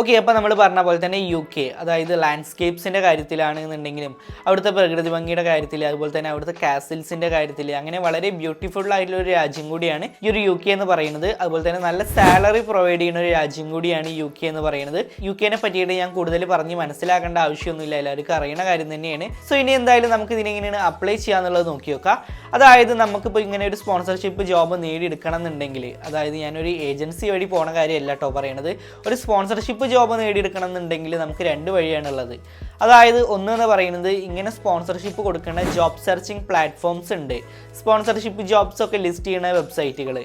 Okay അപ്പോൾ നമ്മൾ പറഞ്ഞ പോലെ തന്നെ യു കെ അതായത് ലാൻഡ്സ്കേപ്സിന്റെ കാര്യത്തിലാണെന്നുണ്ടെങ്കിലും അവിടുത്തെ പ്രകൃതി ഭംഗിയുടെ കാര്യത്തിൽ അതുപോലെ തന്നെ അവിടുത്തെ കാസിൽസിന്റെ കാര്യത്തിൽ അങ്ങനെ വളരെ ബ്യൂട്ടിഫുൾ ആയിട്ടുള്ള ഒരു രാജ്യം കൂടിയാണ് ഈ ഒരു യു കെ എന്ന് പറയുന്നത്. അതുപോലെ തന്നെ നല്ല സാലറി പ്രൊവൈഡ് ചെയ്യുന്ന ഒരു രാജ്യം കൂടിയാണ് യു കെ എന്ന് പറയുന്നത്. യു കെനെ പറ്റിയിട്ട് ഞാൻ കൂടുതൽ പറഞ്ഞ് മനസ്സിലാക്കേണ്ട ആവശ്യമൊന്നുമില്ല. എല്ലാവർക്കും അറിയുന്ന കാര്യം തന്നെയാണ്. സോ ഇനി എന്തായാലും നമുക്ക് ഇതിനെങ്ങനെയാണ് അപ്ലൈ ചെയ്യാന്നുള്ളത് നോക്കി നോക്കാം. അതായത് നമുക്കിപ്പോൾ ഇങ്ങനെ ഒരു സ്പോൺസർഷിപ്പ് ജോബ് നേടിയെടുക്കണം എന്നുണ്ടെങ്കിൽ അതായത് ഞാനൊരു ഏജൻസി വഴി പോണ കാര്യമല്ല കേട്ടോ പറയണത്. ഒരു സ്പോൺസർഷിപ്പ് ജോബ് നേടിയെടുക്കണം എന്നുണ്ടെങ്കിൽ നമുക്ക് രണ്ട് വഴിയാണുള്ളത്. അതായത് ഒന്ന് എന്ന് പറയുന്നത് ഇങ്ങനെ സ്പോൺസർഷിപ്പ് കൊടുക്കുന്ന ജോബ് സെർച്ചിങ് പ്ലാറ്റ്ഫോംസ് ഉണ്ട്. സ്പോൺസർഷിപ്പ് ജോബ്സ് ഒക്കെ ലിസ്റ്റ് ചെയ്യുന്ന വെബ്സൈറ്റുകൾ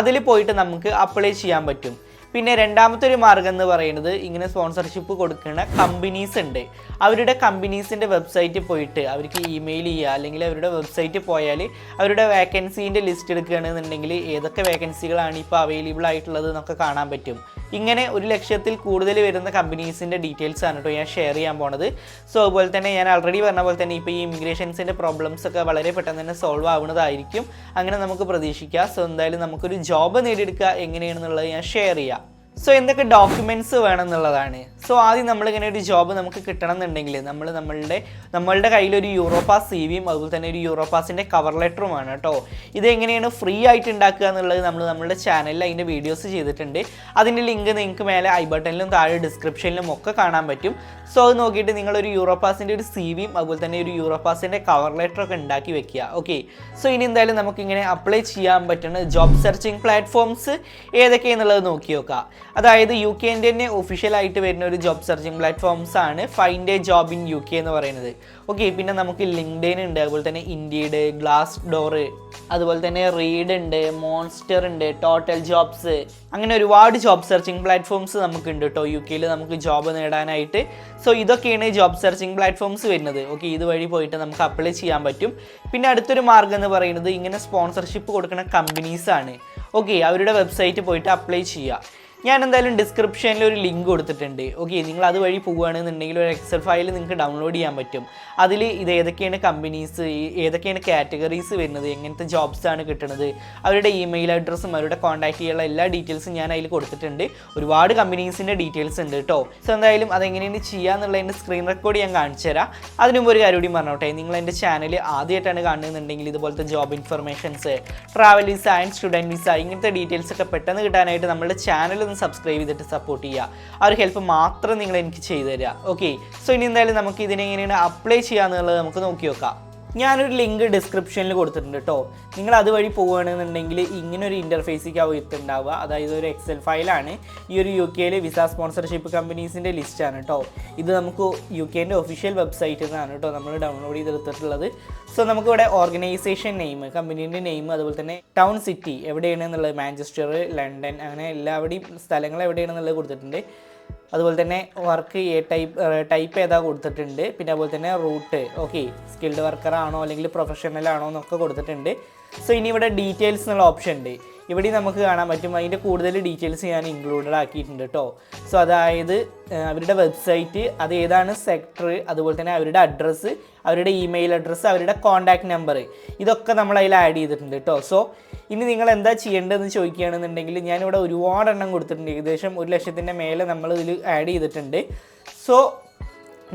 അതിൽ പോയിട്ട് നമുക്ക് അപ്ലൈ ചെയ്യാൻ പറ്റും. പിന്നെ രണ്ടാമത്തെ ഒരു മാർഗം എന്ന് പറയുന്നത് ഇങ്ങനെ സ്പോൺസർഷിപ്പ് കൊടുക്കുന്ന കമ്പനീസ് ഉണ്ട്. അവരുടെ കമ്പനീസിന്റെ വെബ്സൈറ്റിൽ പോയിട്ട് അവർക്ക് ഇമെയിൽ ചെയ്യുക അല്ലെങ്കിൽ അവരുടെ വെബ്സൈറ്റിൽ പോയാൽ അവരുടെ വേക്കൻസീന്റെ ലിസ്റ്റ് എടുക്കുകയാണെന്നുണ്ടെങ്കിൽ ഏതൊക്കെ വേക്കൻസികളാണ് ഇപ്പോൾ അവൈലബിൾ ആയിട്ടുള്ളത് എന്നൊക്കെ കാണാൻ പറ്റും. ഇങ്ങനെ ഒരു ലക്ഷത്തിൽ കൂടുതൽ വരുന്ന കമ്പനീസിന്റെ ഡീറ്റെയിൽസ് ആണ് കേട്ടോ ഞാൻ ഷെയർ ചെയ്യാൻ പോണത്. സോ അതുപോലെ തന്നെ ഞാൻ ആൾറെഡി പറഞ്ഞ പോലെ തന്നെ ഇപ്പോൾ ഈ ഇമിഗ്രേഷൻസിന്റെ പ്രോബ്ലംസ് ഒക്കെ വളരെ പെട്ടെന്ന് തന്നെ സോൾവ് ആവുന്നതായിരിക്കും. അങ്ങനെ നമുക്ക് പ്രതീക്ഷിക്കാം. സോ എന്തായാലും നമുക്കൊരു ജോബ് നേടിയെടുക്കുക എങ്ങനെയാണെന്നുള്ളത് ഞാൻ ഷെയർ ചെയ്യാം. സോ എന്തൊക്കെ ഡോക്യുമെന്റ്സ് വേണം എന്നുള്ളതാണ് സോ ആദ്യം നമ്മളിങ്ങനെ ഒരു ജോബ് നമുക്ക് കിട്ടണം എന്നുണ്ടെങ്കിൽ നമ്മൾ നമ്മളുടെ നമ്മളുടെ കയ്യിലൊരു യൂറോപ്പാസ് സി വിയും അതുപോലെ തന്നെ ഒരു യൂറോപ്പാസിന്റെ കവർ ലെറ്ററും ആണ് കേട്ടോ ഇതെങ്ങനെയാണ് ഫ്രീ ആയിട്ട് ഉണ്ടാക്കുക എന്നുള്ളത് നമ്മൾ നമ്മുടെ ചാനലിൽ അതിന്റെ വീഡിയോസ് ചെയ്തിട്ടുണ്ട്. അതിന്റെ ലിങ്ക് നിങ്ങൾക്ക് മേലെ ഐ ബട്ടണിലും താഴെ ഡിസ്ക്രിപ്ഷനിലും ഒക്കെ കാണാൻ പറ്റും. സോ അത് നോക്കിയിട്ട് നിങ്ങളൊരു യൂറോപ്പാസിന്റെ ഒരു സി വിയും അതുപോലെ തന്നെ ഒരു യൂറോപ്പാസിന്റെ കവർ ലെറ്റർ ഒക്കെ ഉണ്ടാക്കി വെക്കുക. ഓക്കെ സോ ഇനി എന്തായാലും നമുക്കിങ്ങനെ അപ്ലൈ ചെയ്യാൻ പറ്റുന്ന ജോബ് സെർച്ചിങ് പ്ലാറ്റ്ഫോംസ് ഏതൊക്കെയെന്നുള്ളത് നോക്കി നോക്കാം. അതായത് യു കെന്റെ തന്നെ ഒഫീഷ്യലായിട്ട് വരുന്ന ഒരു ജോബ് സെർച്ചിങ് പ്ലാറ്റ്ഫോംസ് ആണ് find a job in U K എന്ന് പറയുന്നത്. ഓക്കെ പിന്നെ നമുക്ക് ലിങ്ക്ഡൈൻ ഉണ്ട് അതുപോലെ തന്നെ ഇന്ത്യയുടെ ഗ്ലാസ് ഡോറ് അതുപോലെ തന്നെ റീഡ് ഉണ്ട് മോൺസ്റ്റർ ഉണ്ട് ടോട്ടൽ ജോബ്സ് അങ്ങനെ ഒരുപാട് ജോബ് സെർച്ചിങ് പ്ലാറ്റ്ഫോംസ് നമുക്കുണ്ട് കേട്ടോ യു കെയിൽ നമുക്ക് ജോബ് നേടാനായിട്ട്. സോ ഇതൊക്കെയാണ് ജോബ് സെർച്ചിങ് പ്ലാറ്റ്ഫോംസ് വരുന്നത്. ഓക്കെ ഇതുവഴി പോയിട്ട് നമുക്ക് അപ്ലൈ ചെയ്യാൻ പറ്റും. പിന്നെ അടുത്തൊരു മാർഗം എന്ന് പറയുന്നത് ഇങ്ങനെ സ്പോൺസർഷിപ്പ് കൊടുക്കുന്ന കമ്പനീസാണ് ഓക്കെ അവരുടെ വെബ്സൈറ്റ് പോയിട്ട് അപ്ലൈ ചെയ്യുക. ഞാൻ എന്തായാലും ഡിസ്ക്രിപ്ഷനിൽ ഒരു ലിങ്ക് കൊടുത്തിട്ടുണ്ട്. ഓക്കെ നിങ്ങൾ അതുവഴി പോവുകയാണെന്നുണ്ടെങ്കിൽ ഒരു എക്സൽ ഫയൽ നിങ്ങൾക്ക് ഡൗൺലോഡ് ചെയ്യാൻ പറ്റും. അതിൽ ഇത് ഏതൊക്കെയാണ് കമ്പനീസ് ഏതൊക്കെയാണ് കാറ്റഗറീസ് വരുന്നത് എങ്ങനത്തെ ജോബ്സ് ആണ് കിട്ടുന്നത് അവരുടെ ഇമെയിൽ അഡ്രസ്സും അവരുടെ കോൺടാക്ട് ചെയ്യാനുള്ള എല്ലാ ഡീറ്റെയിൽസും ഞാൻ അതിൽ കൊടുത്തിട്ടുണ്ട്. ഒരുപാട് കമ്പനീസിന്റെ ഡീറ്റെയിൽസ് ഉണ്ട് കേട്ടോ സോ എന്തായാലും അതെങ്ങനെയാണ് ചെയ്യുക എന്നുള്ളതിന്റെ സ്ക്രീൻ റെക്കോർഡ് ഞാൻ കാണിച്ചു തരാം. അതിനു മുമ്പ് ഒരു കാര്യം കൂടി പറഞ്ഞോട്ടെ നിങ്ങൾ എന്റെ ചാനൽ ആദ്യമായിട്ടാണ് കാണുന്നുണ്ടെങ്കിൽ ഇതുപോലത്തെ job informations travel visa and student visa ഇങ്ങനത്തെ ഡീറ്റെയിൽസ് ഒക്കെ പെട്ടെന്ന് കിട്ടാനായിട്ട് നമ്മുടെ ചാനൽ ഒന്ന് സബ്സ്ക്രൈബ് ചെയ്തിട്ട് സപ്പോർട്ട് ചെയ്യുക. ആ ഒരു ഹെൽപ്പ് മാത്രം നിങ്ങൾ എനിക്ക് ചെയ്തു തരിക. ഓക്കെ സോ ഇനി എന്തായാലും നമുക്ക് ഇതിനെങ്ങനെയാണ് അപ്ലൈ ചെയ്യാന്നുള്ളത് നമുക്ക് നോക്കി നോക്കാം. ഞാനൊരു ലിങ്ക് ഡിസ്ക്രിപ്ഷനിൽ കൊടുത്തിട്ടുണ്ട് കേട്ടോ. നിങ്ങൾ അതുവഴി പോവുകയാണെന്നുണ്ടെങ്കിൽ ഇങ്ങനെ ഒരു ഇന്റർഫേസിക്ക് എത്തുണ്ടാവുക അതായത് ഒരു എക്സൽ ഫയലാണ് ഈ ഒരു യു കെയിൽ വിസ സ്പോൺസർഷിപ്പ് കമ്പനീസിന്റെ ലിസ്റ്റാണ് കേട്ടോ. ഇത് നമുക്ക് യു കെന്റെ ഒഫീഷ്യൽ വെബ്സൈറ്റിൽ നിന്നാണ് കേട്ടോ നമ്മൾ ഡൗൺലോഡ് ചെയ്തെടുത്തിട്ടുള്ളത്. സോ നമുക്കിവിടെ ഓർഗനൈസേഷൻ നെയിം കമ്പനീന്റെ നെയിം അതുപോലെ തന്നെ ടൗൺ സിറ്റി എവിടെയാണ് എന്നുള്ളത് മാഞ്ചസ്റ്റർ ലണ്ടൻ അങ്ങനെ എല്ലാവരുടെയും സ്ഥലങ്ങൾ എവിടെയാണെന്നുള്ളത് കൊടുത്തിട്ടുണ്ട്. അതുപോലെ തന്നെ വർക്ക് ഏ ടൈപ്പ് ടൈപ്പ് ഏതാ കൊടുത്തിട്ടുണ്ട്. പിന്നെ അതുപോലെ തന്നെ റൂട്ട് ഓക്കെ സ്കിൽഡ് വർക്കർ ആണോ അല്ലെങ്കിൽ പ്രൊഫഷണൽ ആണോ എന്നൊക്കെ കൊടുത്തിട്ടുണ്ട്. സോ ഇനി ഇവിടെ ഡീറ്റെയിൽസ് എന്നുള്ള ഓപ്ഷൻ ഉണ്ട്. ഇവിടെ നമുക്ക് കാണാൻ പറ്റും. അതിന്റെ കൂടുതൽ ഡീറ്റെയിൽസ് ഞാൻ ഇൻക്ലൂഡഡ് ആക്കിയിട്ടുണ്ട് കേട്ടോ സോ അതായത് അവരുടെ വെബ്സൈറ്റ് അത് ഏതാണ് സെക്ടർ അതുപോലെ തന്നെ അവരുടെ അഡ്രസ്സ് അവരുടെ ഇമെയിൽ അഡ്രസ്സ് അവരുടെ കോൺടാക്ട് നമ്പർ ഇതൊക്കെ നമ്മൾ അതിൽ ആഡ് ചെയ്തിട്ടുണ്ട് കേട്ടോ സോ ഇനി നിങ്ങൾ എന്താ ചെയ്യേണ്ടതെന്ന് ചോദിക്കുകയാണെന്നുണ്ടെങ്കിൽ ഞാനിവിടെ ഒരുപാട് എണ്ണം കൊടുത്തിട്ടുണ്ട്. ഏകദേശം ഒരു ലക്ഷത്തിന്റെ മേലെ നമ്മൾ ഇതിൽ ആഡ് ചെയ്തിട്ടുണ്ട്. സോ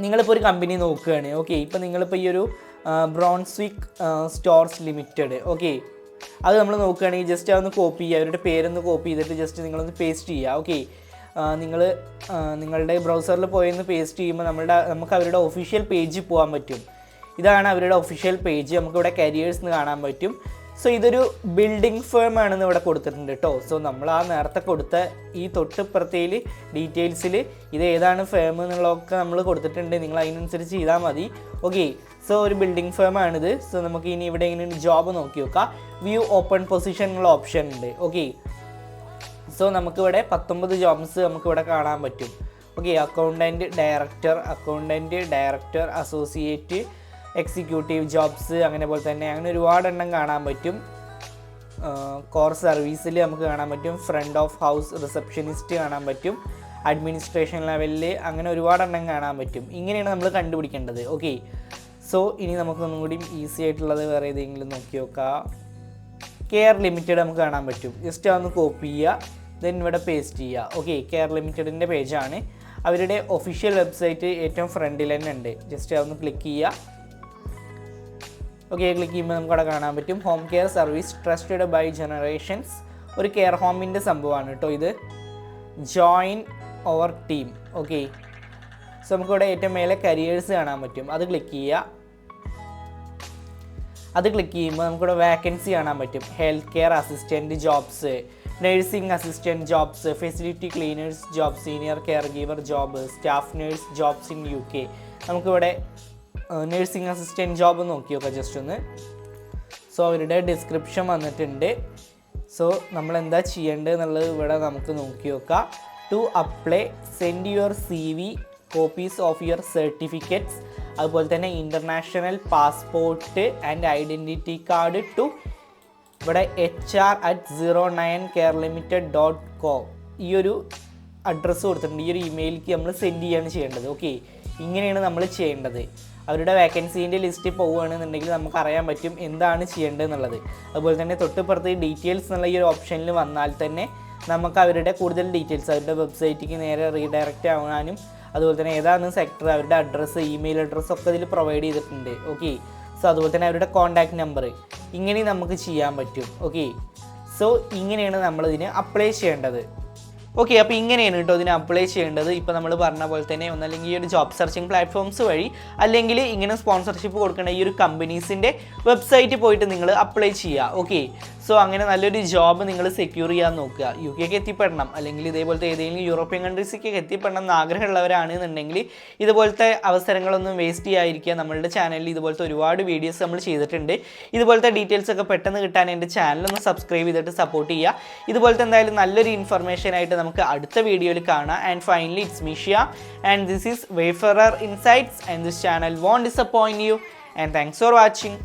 നിങ്ങളിപ്പോൾ ഒരു കമ്പനി നോക്കുകയാണ് ഓക്കെ ഇപ്പോൾ നിങ്ങളിപ്പോൾ ഈ ഒരു ബ്രോൺസ്വിക് സ്റ്റോർസ് ലിമിറ്റഡ് ഓക്കെ അത് നമ്മൾ നോക്കുകയാണെങ്കിൽ ജസ്റ്റ് അതൊന്ന് കോപ്പി ചെയ്യുക. അവരുടെ പേരൊന്ന് കോപ്പി ചെയ്തിട്ട് ജസ്റ്റ് നിങ്ങളൊന്ന് പേസ്റ്റ് ചെയ്യുക. ഓക്കെ നിങ്ങൾ നിങ്ങളുടെ ബ്രൗസറിൽ പോയൊന്ന് പേസ്റ്റ് ചെയ്യുമ്പോൾ നമ്മളുടെ നമുക്ക് അവരുടെ ഒഫീഷ്യൽ പേജിൽ പോകാൻ പറ്റും. ഇതാണ് അവരുടെ ഒഫീഷ്യൽ പേജ് നമുക്കിവിടെ കരിയേഴ്സ് എന്ന് കാണാൻ പറ്റും. സോ ഇതൊരു ബിൽഡിംഗ് ഫേം ആണെന്ന് ഇവിടെ കൊടുത്തിട്ടുണ്ട് കേട്ടോ സോ നമ്മൾ ആ നേരത്തെ കൊടുത്ത ഈ തൊട്ടിപ്പുറത്തേൽ ഡീറ്റെയിൽസിൽ ഇത് ഏതാണ് ഫേം എന്നുള്ളതൊക്കെ നമ്മൾ കൊടുത്തിട്ടുണ്ട്. നിങ്ങൾ അതിനനുസരിച്ച് ചെയ്താൽ മതി. ഓക്കെ സോ ഒരു ബിൽഡിംഗ് ഫേം ആണിത്. സോ നമുക്ക് ഇനി ഇവിടെ ഇങ്ങനെ ജോബ് നോക്കി നോക്കാം. വ്യൂ ഓപ്പൺ പൊസിഷൻ എന്നുള്ള ഓപ്ഷൻ ഉണ്ട്. ഓക്കെ സോ നമുക്കിവിടെ പത്തൊമ്പത് ജോബ്സ് നമുക്കിവിടെ കാണാൻ പറ്റും. Okay accountant director accountant director associate executive jobs അങ്ങനെ പോലെ തന്നെ. അങ്ങനെ ഒരുപാട് എണ്ണം കാണാൻ പറ്റും. കോർ സർവീസിൽ നമുക്ക് കാണാൻ പറ്റും. ഫ്രണ്ട് ഓഫ് ഹൗസ് റിസപ്ഷനിസ്റ്റ് കാണാൻ പറ്റും. അഡ്മിനിസ്ട്രേഷൻ ലെവലിൽ അങ്ങനെ ഒരുപാട് എണ്ണം കാണാൻ പറ്റും. ഇങ്ങനെയാണ് നമ്മൾ കണ്ടുപിടിക്കേണ്ടത്. ഓക്കെ സോ ഇനി നമുക്കൊന്നും കൂടി ഈസി ആയിട്ടുള്ളത് വേറെ ഏതെങ്കിലും നോക്കി നോക്കാം. കെയർ ലിമിറ്റഡ് നമുക്ക് കാണാൻ പറ്റും. ജസ്റ്റ് അതൊന്ന് കോപ്പി ചെയ്യുക ദെൻ ഇവിടെ പേസ്റ്റ് ചെയ്യുക ഓക്കെ കെയർ ലിമിറ്റഡിന്റെ പേജാണ് അവരുടെ ഒഫീഷ്യൽ വെബ്സൈറ്റ് ഏറ്റവും ഫ്രണ്ടിൽ തന്നെ ഉണ്ട്. ജസ്റ്റ് അതൊന്ന് ക്ലിക്ക് ചെയ്യുക ഓക്കെ ക്ലിക്ക് ചെയ്യുമ്പോൾ നമുക്ക് അവിടെ കാണാൻ പറ്റും. Home care service trusted by generations ഒരു കെയർ ഹോമിന്റെ സംഭവമാണ് കേട്ടോ ഇത്. Join our team okay so നമുക്കിവിടെ ഏറ്റവും മേലെ കരിയേഴ്സ് കാണാൻ പറ്റും. അത് ക്ലിക്ക് ചെയ്യുക. അത് ക്ലിക്ക് ചെയ്യുമ്പോൾ നമുക്കിവിടെ വാക്കൻസി കാണാൻ പറ്റും. Health care assistant jobs nursing assistant jobs facility cleaners job senior care giver job staff nurse jobs in U K നമുക്കിവിടെ നഴ്സിംഗ് അസിസ്റ്റന്റ് ജോബ് നോക്കിയൊക്കെ നോക്കാം ജസ്റ്റ് ഒന്ന്. സോ അവരുടെ ഡിസ്ക്രിപ്ഷൻ വന്നിട്ടുണ്ട്. സോ നമ്മൾ എന്താ ചെയ്യേണ്ടത് എന്നുള്ളത് ഇവിടെ നമുക്ക് നോക്കി നോക്കാം. To apply send your C V copies of your certificates അതുപോലെ തന്നെ international passport and identity card to ഇവിടെ H R at zero nine care limited dot com ഈ ഒരു അഡ്രസ്സ് കൊടുത്തിട്ടുണ്ട്. ഈ ഒരു ഇമെയിലേക്ക് നമ്മൾ സെൻഡ് ചെയ്യാണ് ചെയ്യേണ്ടത്. ഓക്കെ ഇങ്ങനെയാണ് നമ്മൾ ചെയ്യേണ്ടത്. അവരുടെ വേക്കൻസീന്റെ ലിസ്റ്റ് പോവുകയാണെന്നുണ്ടെങ്കിൽ നമുക്ക് അറിയാൻ പറ്റും എന്താണ് ചെയ്യേണ്ടത് എന്നുള്ളത് അതുപോലെ തന്നെ തൊട്ടിപ്പുറത്ത് ഡീറ്റെയിൽസ് എന്നുള്ള ഈ ഒരു ഓപ്ഷനിൽ വന്നാൽ തന്നെ നമുക്ക് അവരുടെ കൂടുതൽ ഡീറ്റെയിൽസ് അവരുടെ വെബ്സൈറ്റിക്ക് നേരെ റീഡയറക്റ്റ് ആവാനും അതുപോലെ തന്നെ ഏതാണ് സെക്ടർ അവരുടെ അഡ്രസ്സ് ഇമെയിൽ അഡ്രസ്സ് ഒക്കെ ഇതിൽ പ്രൊവൈഡ് ചെയ്തിട്ടുണ്ട്. ഓക്കെ സോ അതുപോലെ തന്നെ അവരുടെ കോൺടാക്ട് നമ്പർ ഇങ്ങനെ നമുക്ക് ചെയ്യാൻ പറ്റും. ഓക്കെ സോ ഇങ്ങനെയാണ് നമ്മളിതിന് അപ്ലൈ ചെയ്യേണ്ടത്. ഓക്കെ അപ്പോൾ ഇങ്ങനെയാണ് കേട്ടോ ഇതിന് അപ്ലൈ ചെയ്യേണ്ടത്. ഇപ്പോൾ നമ്മൾ പറഞ്ഞ പോലെ തന്നെ ഒന്നല്ലെങ്കിൽ ഈ ഒരു ജോബ് സെർച്ചിങ് പ്ലാറ്റ്ഫോംസ് വഴി അല്ലെങ്കിൽ ഇങ്ങനെ സ്പോൺസർഷിപ്പ് കൊടുക്കുന്ന ഈ ഒരു കമ്പനീസിന്റെ വെബ്സൈറ്റിൽ പോയിട്ട് നിങ്ങൾ അപ്ലൈ ചെയ്യുക ഓക്കെ സോ അങ്ങനെ നല്ലൊരു ജോബ് നിങ്ങൾ സെക്യൂർ ചെയ്യാൻ നോക്കുക. യു കെക്ക് എത്തിപ്പെടണം. അല്ലെങ്കിൽ ഇതേപോലത്തെ ഏതെങ്കിലും യൂറോപ്യൻ കൺട്രീസിലേക്ക് എത്തിപ്പെടണം എന്ന് ആഗ്രഹമുള്ളവരാണെന്നുണ്ടെങ്കിൽ ഇതുപോലത്തെ അവസരങ്ങളൊന്നും വേസ്റ്റ് ചെയ്യാതിരിക്കുക. നമ്മളുടെ ചാനലിൽ ഇതുപോലത്തെ ഒരുപാട് വീഡിയോസ് നമ്മൾ ചെയ്തിട്ടുണ്ട്. ഇതുപോലത്തെ ഡീറ്റെയിൽസ് ഒക്കെ പെട്ടെന്ന് കിട്ടാൻ എന്റെ ചാനലൊന്ന് സബ്സ്ക്രൈബ് ചെയ്തിട്ട് സപ്പോർട്ട് ചെയ്യുക. ഇതുപോലത്തെ എന്തായാലും നല്ലൊരു ഇൻഫർമേഷൻ ആയിട്ട് നമുക്ക് അടുത്ത വീഡിയോയിൽ കാണാം. And finally it's Meeshya and this is wayfarer insights and this channel won't disappoint you and thanks for watching